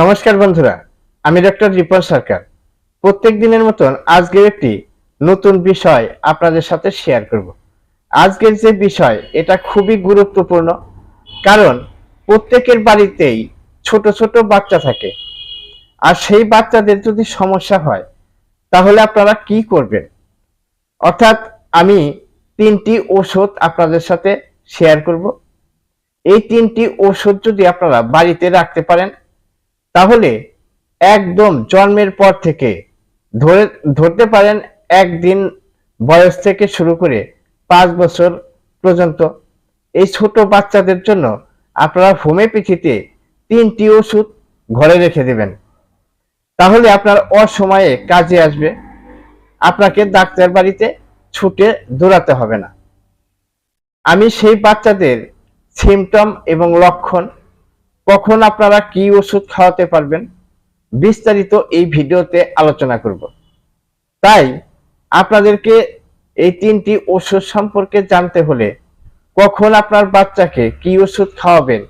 নমস্কার বন্ধুরা, আমি ডক্টর রিপন সরকার। প্রত্যেক দিনের মতন আজকের একটি নতুন বিষয় আপনাদের সাথে শেয়ার করব। আজকের যে বিষয়, এটা খুবই গুরুত্বপূর্ণ, কারণ প্রত্যেকের বাড়িতেই ছোট ছোট বাচ্চা থাকে। আর সেই বাচ্চাদের যদি সমস্যা হয়, তাহলে আপনারা কি করবেন? অর্থাৎ আমি তিনটি ওষুধ আপনাদের সাথে শেয়ার করব। এই তিনটি ওষুধ যদি আপনারা বাড়িতে রাখতে পারেন তাহলে একদম জন্মের পর থেকে ধরে, ধরতে পারেন একদিন বয়স থেকে শুরু করে পাঁচ বছর পর্যন্ত এই ছোট বাচ্চাদের জন্য আপনারা হোমিওপ্যাথিতে তিনটি ওষুধ ঘরে রেখে দেবেন। তাহলে আপনার অসময়ে কাজে আসবে। আপনাকে ডাক্তার বাড়িতে ছুটে দৌড়াতে হবে না। আমি সেই বাচ্চাদের সিমটম এবং লক্ষণ কখন আপনারা কি ওষুধ খাওয়াতে পারবেন? বিস্তারিত এই ভিডিওতে আলোচনা করব। তাই, আপনাদেরকে এই তিনটি ওষুধ সম্পর্কে জানতে হলে কখন আপনার বাচ্চাকে কি ওষুধ খাওয়াবেন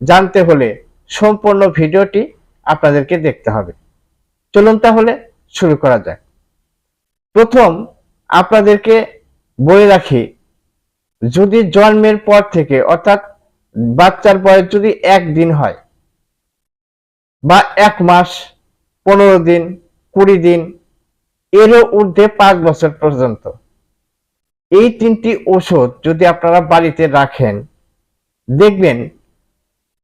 জানতে হলে সম্পূর্ণ ভিডিওটি আপনাদেরকে দেখতে হবে। চলুন তাহলে শুরু করা যাক। প্রথম, আপনাদেরকে বলে রাখি, যদি জন্মের পর থেকে, অর্থাৎ বাচ্চার বয়স যদি একদিন হয়, বা এক মাস, পনেরো দিন, কুড়ি দিন, এরও ঊর্ধ্বে পাঁচ বছর পর্যন্ত। এই তিনটি ওষুধ যদি আপনারা বাড়িতে রাখেন, দেখবেন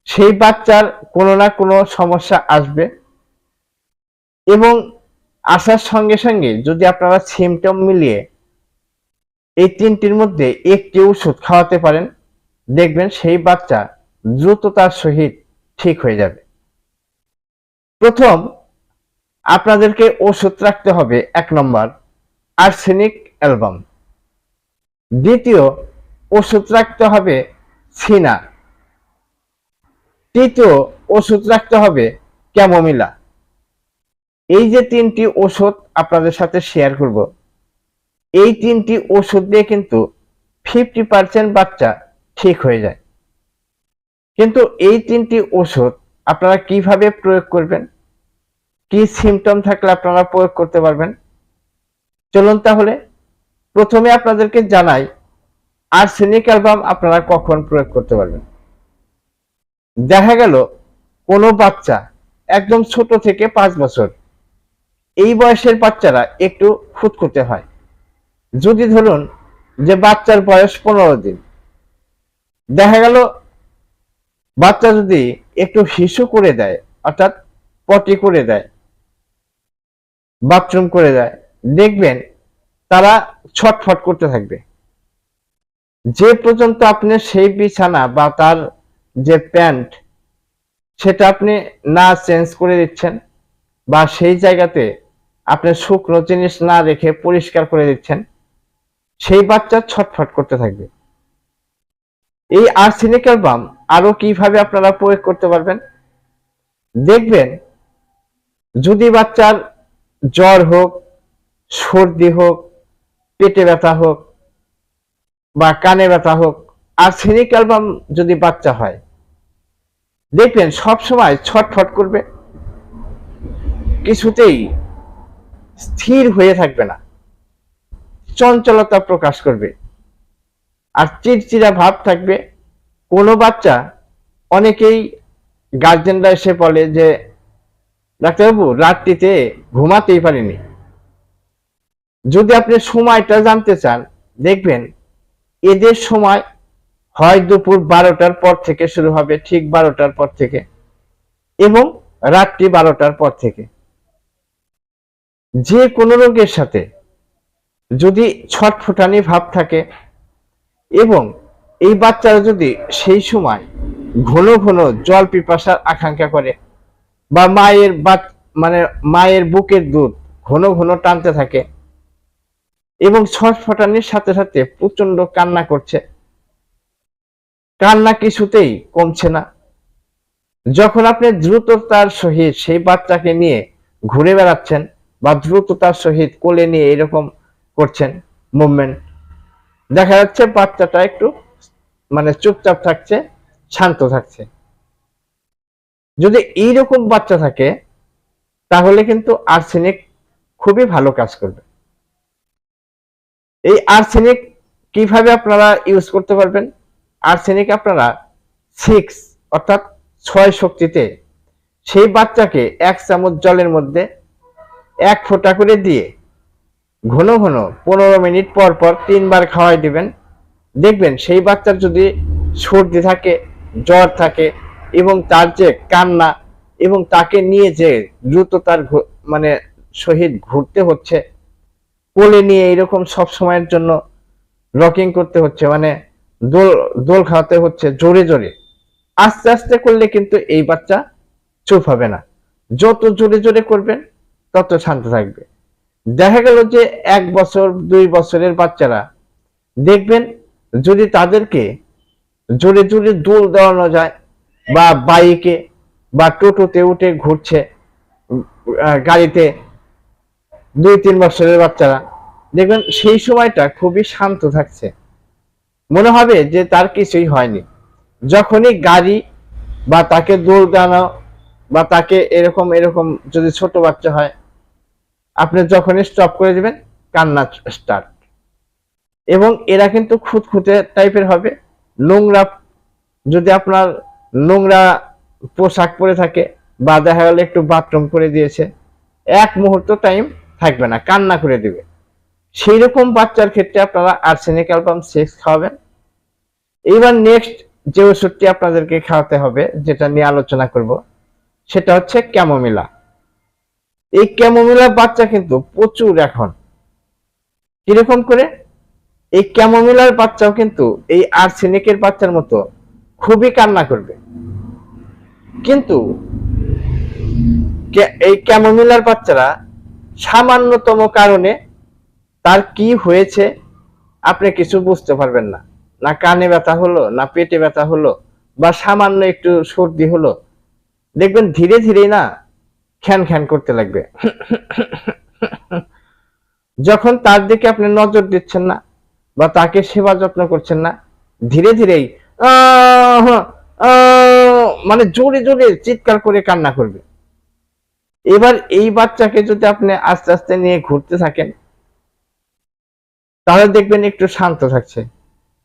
সেই বাচ্চার কোনো না কোনো সমস্যা আসবে এবং আসার সঙ্গে সঙ্গে যদি আপনারা সিমটম মিলিয়ে এই তিনটির মধ্যে একটি ওষুধ খাওয়াতে পারেন দেখবেন সেই বাচ্চা দ্রুততার সহিত ঠিক হয়ে যাবে। প্রথম, আপনাদেরকে ওষুধ রাখতে হবে, এক নম্বর, আর্সেনিক অ্যালবাম। দ্বিতীয়, ওষুধ রাখতে হবে সিনা। তৃতীয়, ওষুধ রাখতে হবে ক্যামোমিলা। এই যে তিনটি ওষুধ আপনাদের সাথে শেয়ার করব, এই তিনটি ওষুধ দিয়ে কিন্তু ফিফটি পার্সেন্ট বাচ্চা ঠিক হয়ে যায়। কিন্তু এই তিনটি ওষুধ আপনারা কীভাবে প্রয়োগ করবেন? কি সিমটম থাকলে আপনারা প্রয়োগ করতে পারবেন? চলুন তাহলে প্রথমে আপনাদেরকে জানাই আর্সেনিক অ্যালবাম আপনারা কখন প্রয়োগ করতে পারবেন? দেখা গেল, কোনো বাচ্চা একদম ছোট থেকে পাঁচ বছর, এই বয়সের বাচ্চারা একটু খুঁতখুঁতে হয়। যদি ধরুন যে বাচ্চার বয়স পনেরো দিন দেখা গেল বাচ্চা যদি একটু হিসু করে দেয়, অর্থাৎ পটি করে দেয় বাথরুম করে দেয়, দেখবেন তারা ছটফট করতে থাকবে। যে পর্যন্ত আপনি সেই বিছানা বা তার যে প্যান্ট, সেটা আপনি না চেঞ্জ করে দিচ্ছেন বা সেই জায়গাতে আপনি শুকনো জিনিস না রেখে পরিষ্কার করে দিচ্ছেন, সেই বাচ্চা ছটফট করতে থাকবে। এই আর্সেনিক অ্যালবাম আরও কীভাবে আপনারা প্রয়োগ করতে পারবেন? দেখবেন, যদি বাচ্চার জ্বর হোক, সর্দি হোক, পেটে ব্যথা হোক, বা কানে ব্যথা হোক আর্সেনিক অ্যালবাম যদি বাচ্চা হয়, দেখবেন সব সময় ছটফট করবে, কিছুতেই স্থির হয়ে থাকবে না, চঞ্চলতা প্রকাশ করবে। আর চিড়চিড়া ভাব থাকবে। কোনো বাচ্চা অনেকেই গার্জেনরা এসে বলে যে, ডাক্তারবাবু, রাত্রিতে ঘুমাতেই পারিনি। যদি আপনি সময়টা জানতে চান, দেখবেন এদের সময় হয় দুপুর বারোটার পর থেকে শুরু হবে, ঠিক বারোটার পর থেকে এবং রাত্রি বারোটার পর থেকে। যে কোনো রোগের সাথে যদি ছটফুটানি ভাব থাকে এবং এই বাচ্চারা যদি সেই সময় ঘন ঘন জল পিপাসার আকাঙ্ক্ষা করে বা মায়ের মানে মায়ের বুকের দুধ ঘন ঘন টানতে থাকে এবং ছটফটানির সাথে সাথে প্রচণ্ড কান্না করছে, কান্না কিছুতেই কমছে না। যখন আপনি দ্রুততার সহিত সেই বাচ্চাকে নিয়ে ঘুরে বেড়াচ্ছেন বা দ্রুততার সহিত কোলে নিয়ে এরকম করছেন মুভমেন্ট দেখা যাচ্ছে বাচ্চাটা একটু মানে চুপচাপ থাকছে, শান্ত থাকছে। যদি এইরকম বাচ্চা থাকে, তাহলে কিন্তু আর্সেনিক খুবই ভালো কাজ করবে। এই আর্সেনিক কীভাবে আপনারা ইউজ করতে পারবেন? আর্সেনিক আপনারা সিক্স অর্থাৎ ছয় শক্তিতে সেই বাচ্চাকে এক চামচ জলের মধ্যে এক ফোঁটা করে দিয়ে ঘন ঘন পনেরো মিনিট পর পর তিনবার খাওয়াই দিবেন। দেখবেন সেই বাচ্চার যদি সর্দি থাকে, জ্বর থাকে এবং তার যে কান্না এবং তাকে নিয়ে যে দ্রুত তার মানে সহিত ঘুরতে হচ্ছে, কোলে নিয়ে এরকম সব সময়ের জন্য রকিং করতে হচ্ছে মানে দোল দোল খাওয়াতে হচ্ছে জোরে জোরে। আস্তে আস্তে করলে কিন্তু এই বাচ্চা চুপ হবে না। যত জোরে জোরে করবেন, তত শান্ত থাকবে। দেখা গেল যে এক বছর, দুই বছরের বাচ্চারা। দেখবেন যদি তাদেরকে জোরে জোরে দোল দেওয়ানো যায় বা বাইকে বা টোটোতে উঠে ঘুরছে গাড়িতে দুই তিন বছরের বাচ্চারা, দেখবেন সেই সময়টা খুবই শান্ত থাকছে। মনে হবে যে তার কিছুই হয়নি। যখনই গাড়ি বা তাকে দৌড় দানো বা তাকে এরকম এরকম যদি ছোট বাচ্চা হয় আপনি যখনই স্টপ করে দিবেন, কান্না স্টার্ট এবং এরা কিন্তু খুঁতখুঁতে টাইপের হবে। নোংরা, যদি আপনার নোংরা পোশাক পরে থাকে বা দেখা গেল একটু বাথরুম করে দিয়েছে, এক মুহূর্ত টাইম থাকবে না, কান্না করে দিবে। সেই রকম বাচ্চার ক্ষেত্রে আপনারা আর্সেনিক অ্যালবাম সিক্স খাওয়াবেন। এইবার নেক্সট যে ওষুধটি আপনাদেরকে খাওয়াতে হবে, যেটা নিয়ে আলোচনা করব, সেটা হচ্ছে ক্যামোমিলা এই ক্যামোমিলা বাচ্চা কিন্তু প্রচুর এখন। কীরকম করে? এই ক্যামোমিলার বাচ্চাও কিন্তু এই আর্সেনিকের বাচ্চার মতো খুবই কান্না করবে। কিন্তু এই ক্যামোমিলার বাচ্চারা সামান্যতম কারণে তার কি হয়েছে আপনি কিছু বুঝতে পারবেন না। না কানে ব্যথা হলো, না পেটে ব্যথা হলো, বা সামান্য একটু সর্দি হলো। দেখবেন ধীরে ধীরে না খ্যান খ্যান করতে লাগবে। যখন তার দিকে আপনি নজর দিচ্ছেন না বা তাকে সেবা যত্ন করছেন না, ধীরে ধীরেই মানে জোরে জোরে চিৎকার করে কান্না করবে। এবার এই বাচ্চাকে যদি আপনি আস্তে আস্তে নিয়ে ঘুরতে থাকেন, তাহলে দেখবেন একটু শান্ত থাকছে।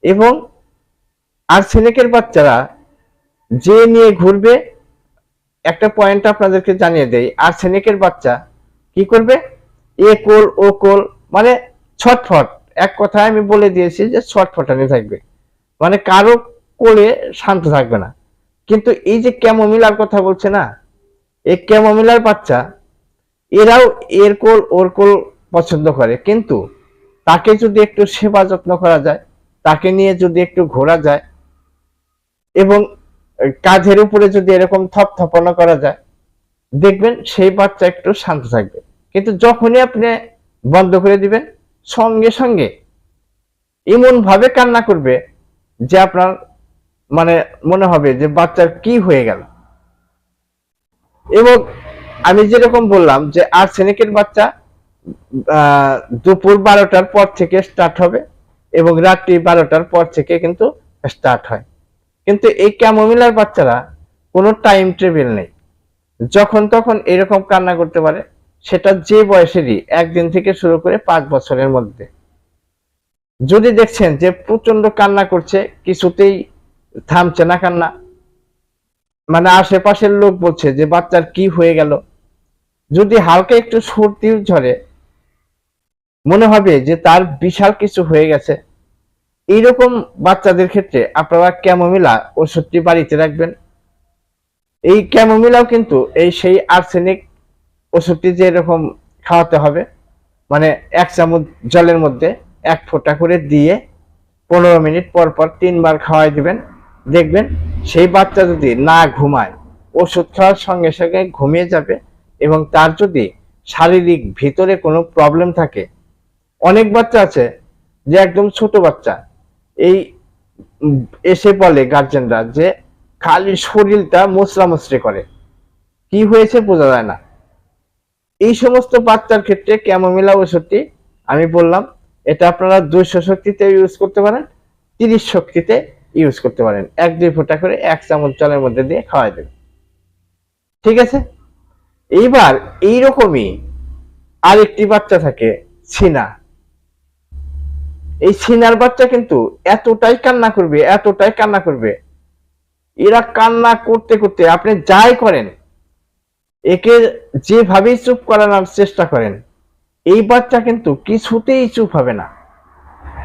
এবং আর্সেনিকের বাচ্চারা যে নিয়ে ঘুরবে একটা পয়েন্ট আপনাদেরকে জানিয়ে দেই আর সেনেকের বাচ্চা কি করবে? এ কোল ও কোল মানে ছটফট। এক কথায় আমি বলে দিয়েছি যে ছটফটানি থাকবে। মানে কারও কোলে শান্ত থাকবে না। কিন্তু এই যে ক্যামোমিলার কথা বলছে না, এই ক্যামোমিলার বাচ্চা, এরাও এর কোল, ওর কোল পছন্দ করে। কিন্তু তাকে যদি একটু সেবা যত্ন করা যায়, তাকে নিয়ে যদি একটু ঘোরা যায়, এবং কাঁধের উপরে যদি এরকম থপথপানো করা যায়, দেখবেন সেই বাচ্চা একটু শান্ত থাকবে। কিন্তু যখনই আপনি বন্ধ করে দিবেন, সঙ্গে সঙ্গে এমন ভাবে কান্না করবে যে আপনার মানে মনে হবে যে বাচ্চার কি হয়ে গেল। এবং আমি যেরকম বললাম যে আর্সেনিকের বাচ্চা দুপুর বারোটার পর থেকে স্টার্ট হবে এবং রাত্রি বারোটার পর থেকে কিন্তু স্টার্ট হয়। কিন্তু এই ক্যামোমিলার বাচ্চারা কোনো টাইম টেবিল নেই। যখন তখন এরকম কান্না করতে পারে, সেটা যে বয়সেরই একদিন থেকে শুরু করে পাঁচ বছরের মধ্যে। যদি দেখছেন যে প্রচণ্ড কান্না করছে, কিছুতেই থামছে না কান্না। মানে আশেপাশের লোক বলছে যে, বাচ্চার কি হয়ে গেল? যদি হালকা একটু সর্দি ঝরে, মনে হবে যে তার বিশাল কিছু হয়ে গেছে। এইরকম বাচ্চাদের ক্ষেত্রে আপনারা ক্যামোমিলা ওষুধটি বাড়িতে রাখবেন। এই ক্যামোমিলাও কিন্তু এই সেই আর্সেনিক ওষুধটি যে এরকম খাওয়াতে হবে মানে এক চামচ জলের মধ্যে এক ফোঁটা করে দিয়ে পনেরো মিনিট পর পর তিনবার খাওয়াই দিবেন। দেখবেন সেই বাচ্চা যদি না ঘুমায় ওষুধ খাওয়ার সঙ্গে সঙ্গে ঘুমিয়ে যাবে এবং তার যদি শারীরিক ভিতরে কোনো প্রবলেম থাকে, অনেক বাচ্চা আছে যে একদম ছোট বাচ্চা এই এসে বলে গার্জেনরা যে খালি শরীরটা মোচড়া মুচড়ে করে। কি হয়েছে বোঝা যায় না। এই সমস্ত বাচ্চার ক্ষেত্রে ক্যামোমিলা ওষুধটি আমি বললাম, এটা আপনারা দুইশো শক্তিতে ইউজ করতে পারেন, তিরিশ শক্তিতে ইউজ করতে পারেন। এক, দুই ফোঁটা করে এক চামচ জলের মধ্যে দিয়ে খাওয়াই দেবেন। ঠিক আছে? এইবার এইরকমই আরেকটি বাচ্চা থাকে ছিনা এই সিনার বাচ্চা কিন্তু এতটাই কান্না করবে, এতটাই কান্না করবে। এরা কান্না করতে করতে আপনি যাই করেন, একে যেভাবেই চুপ করানোর চেষ্টা করেন, এই বাচ্চা কিন্তু কিছুতেই চুপ হবে না।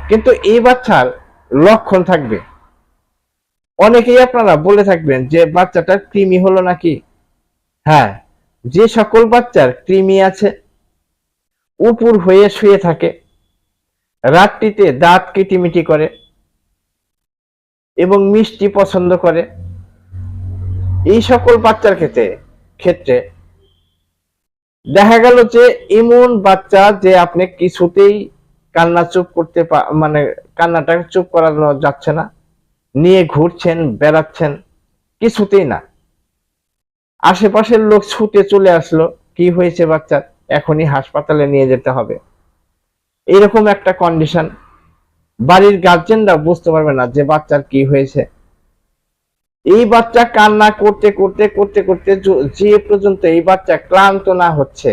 কিন্তু এই বাচ্চার লক্ষণ থাকবে। অনেকেই আপনারা বলে থাকবেন যে বাচ্চাটার কৃমি হলো নাকি? হ্যাঁ যে সকল বাচ্চার কৃমি আছে, উপুর হয়ে শুয়ে থাকে। রাত্রিতে দাঁত কিটিমিটি করে এবং মিষ্টি পছন্দ করে। এই সকল বাচ্চার ক্ষেত্রে ক্ষেত্রে দেখা গেল যে এমন বাচ্চা যে আপনি কিছুতেই কান্না চুপ করতে মানে কান্নাটা চুপ করানো যাচ্ছে না। নিয়ে ঘুরছেন, বেড়াচ্ছেন, কিছুতেই না। আশেপাশের লোক ছুটে চলে আসলো, কি হয়েছে বাচ্চার এখনই হাসপাতালে নিয়ে যেতে হবে। এরকম একটা কন্ডিশন বাড়ির গার্জেনরা বুঝতে পারবে না যে বাচ্চার কি হয়েছে। এই বাচ্চা কান্না করতে করতে করতে করতে যে পর্যন্ত এই বাচ্চা ক্লান্ত না হচ্ছে,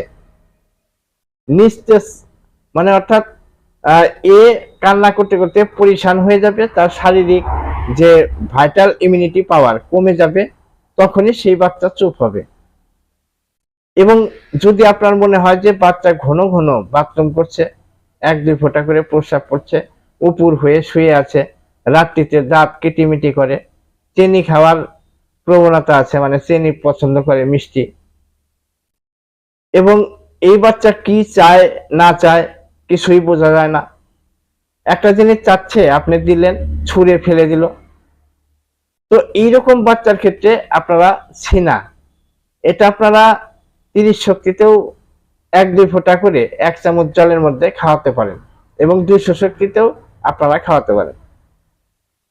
নিস্তেজ মানে অর্থাৎ এ কান্না করতে করতে পরিশান হয়ে যাবে, তার শারীরিক যে ভাইটাল ইমিউনিটি পাওয়ার কমে যাবে, তখনই সেই বাচ্চা চুপ হবে। এবং যদি আপনার মনে হয় যে বাচ্চা ঘন ঘন বাথরুম করছে এক দুই ফোঁটা করে প্রস্রাব করছে, উপুর হয়ে শুয়ে আছে, রাত্রিতে দাঁত কিটিমিটি করে, চিনি খাওয়ার প্রবণতা আছে মানে চিনি পছন্দ করে মিষ্টি। এবং এই বাচ্চা কি চায়, না চায়, কিছুই বোঝা যায় না। একটা জিনিস চাচ্ছে, আপনি দিলেন, ছুঁড়ে ফেলে দিল। তো এইরকম বাচ্চার ক্ষেত্রে আপনারা ছিনা। এটা আপনারা তিরিশ শক্তিতেও এক দুই ফোঁটা করে এক চামচ জলের মধ্যে খাওয়াতে পারেন এবং দুইশো শক্তিতেও আপনারা খাওয়াতে পারেন।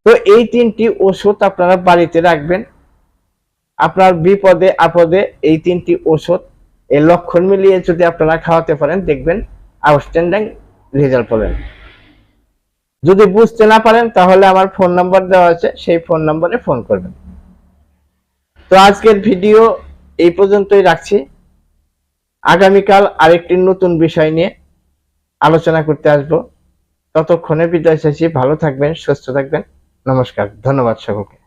তো এই তিনটি ওষুধ আপনারা বাড়িতে রাখবেন। আপনার বিপদে, আপদে এই তিনটি ওষুধ এই লক্ষণ মিলিয়ে যদি আপনারা খাওয়াতে পারেন, দেখবেন আউটস্ট্যান্ডিং রেজাল্ট পাবেন। যদি বুঝতে না পারেন, তাহলে আমার ফোন নাম্বার দেওয়া আছে, সেই ফোন নম্বরে ফোন করবেন। তো আজকের ভিডিও এই পর্যন্তই রাখছি। আগামীকাল আরেকটি নতুন বিষয় নিয়ে আলোচনা করতে আসব। ততক্ষণে বিদায় চাইছি, ভালো থাকবেন, সুস্থ থাকবেন। নমস্কার, ধন্যবাদ সকলকে।